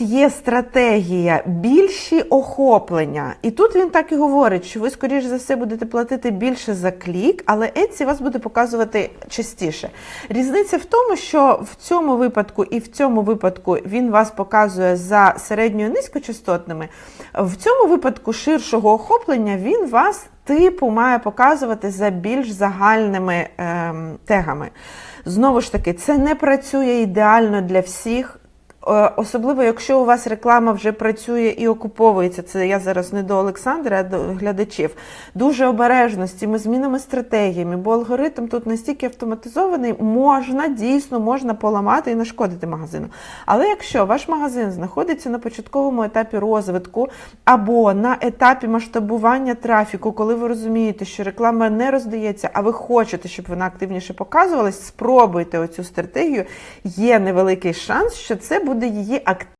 є стратегія більші охоплення. І тут він так і говорить, що ви, скоріш за все, будете платити більше за клік, але Etsy вас буде показувати частіше. Різниця в тому, що в цьому випадку і в цьому випадку він вас показує за середньою низькочастотними. В цьому випадку ширшого охоплення він вас типу має показувати за більш загальними ем, тегами. Знову ж таки, це не працює ідеально для всіх. Е, Особливо, якщо у вас реклама вже працює і окуповується, це я зараз не до Олександра, а до глядачів. Дуже обережно з цими змінами стратегіями, бо алгоритм тут настільки автоматизований, можна дійсно можна поламати і нашкодити магазину. Але якщо ваш магазин знаходиться на початковому етапі розвитку або на етапі масштабування трафіку, коли ви розумієте, що реклама не роздається, а ви хочете, щоб вона активніше показувалась, спробуйте оцю стратегію. Є невеликий шанс, що це буде її активність.